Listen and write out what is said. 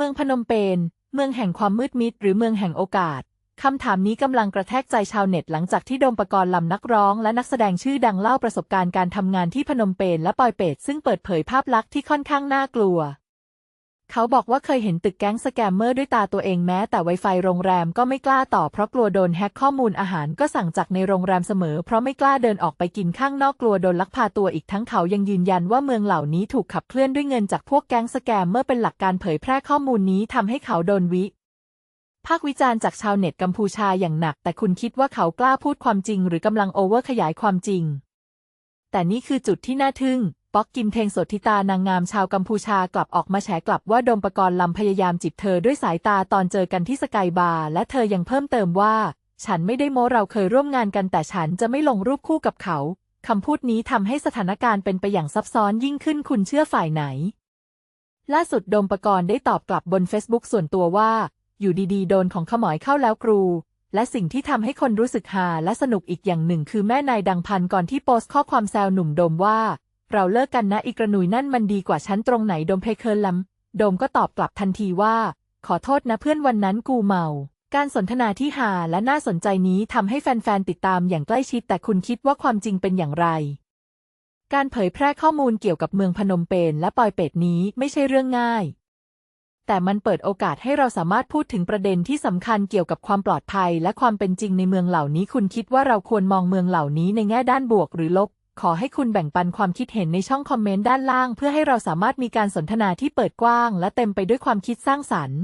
เมืองพนมเปญเมืองแห่งความมืดมิดหรือเมืองแห่งโอกาสคำถามนี้กำลังกระแทกใจชาวเน็ตหลังจากที่โดมปกรณ์ลำนักร้องและนักแสดงชื่อดังเล่าประสบการณ์การทำงานที่พนมเปญและปอยเปตซึ่งเปิดเผยภาพลักษณ์ที่ค่อนข้างน่ากลัว เขาบอกว่าเคยเห็นตึกแก๊งสแกมเมอร์ด้วยตาตัวเองแม้ แต่ Wi-Fi โรงแรมก็ไม่กล้าต่อเพราะกลัวโดนแฮ็กข้อมูลอาหารก็สั่งจากในโรงแรมเสมอ เพราะไม่กล้าเดินออกไปกินข้างนอกกลัวโดนลักพาตัวอีกทั้งเขายังยืนยันว่าเมืองเหล่านี้ถูกขับเคลื่อนด้วยเงินจากพวกแก๊งสแกมเมอร์เป็นหลักการเผยแพร่ข้อมูลนี้ทำให้เขาโดนวิภาควิจารณ์จากชาวเน็ตกัมพูชาอย่างหนัก แต่คุณคิดว่าเขากล้าพูดความจริง หรือกำลังโอเวอร์ขยายความจริง แต่นี่คือจุดที่น่าทึ่ง ป๊อกกิมเทงโสธิตานางงามชาวกัมพูชากลับออกมาแฉกลับว่าดมปกรณ์ลำพยายามจีบเธอด้วยสายตาตอนเจอกันที่สกายบาร์และเธอยังเพิ่มเติมว่า ฉันไม่ได้โม้เราเคยร่วมงานกันแต่ฉันจะไม่ลงรูปคู่กับเขาคำพูดนี้ทำให้สถานการณ์เป็นไปอย่างซับซ้อนยิ่งขึ้นคุณเชื่อฝ่ายไหน ล่าสุดดมปกรณ์ได้ตอบกลับบนเฟซบุ๊กส่วนตัวว่า อยู่ดีๆ โดนของขมอยเข้าแล้วครู และสิ่งที่ทำให้คนรู้สึกฮาและสนุกอีกอย่างหนึ่งคือแม่นายดังพันก่อนที่โพสต์ข้อความแซวหนุ่มดมว่า เราเลิกกันนะอีกระหนุยนั่นมันดีกว่าฉันตรงไหนโดมเพเคอร์ลัมโดมก็ตอบกลับทันทีว่า ขอโทษนะเพื่อนวันนั้นกูเมา การสนทนาที่ฮาและน่าสนใจนี้ทำให้แฟนๆติดตามอย่างใกล้ชิดแต่คุณคิดว่าความจริงเป็นอย่างไร การเผยแพร่ข้อมูลเกี่ยวกับเมืองพนมเปญและปอยเปตนี้ไม่ใช่เรื่องง่าย แต่มันเปิดโอกาสให้เราสามารถพูดถึงประเด็นที่สำคัญเกี่ยวกับความปลอดภัยและความเป็นจริงในเมืองเหล่านี้ คุณคิดว่าเราควรมองเมืองเหล่านี้ในแง่ด้านบวกหรือลบ ขอให้คุณแบ่งปันความคิดเห็นในช่องคอมเมนต์ด้านล่าง เพื่อให้เราสามารถมีการสนทนาที่เปิดกว้าง และเต็มไปด้วยความคิดสร้างสรรค์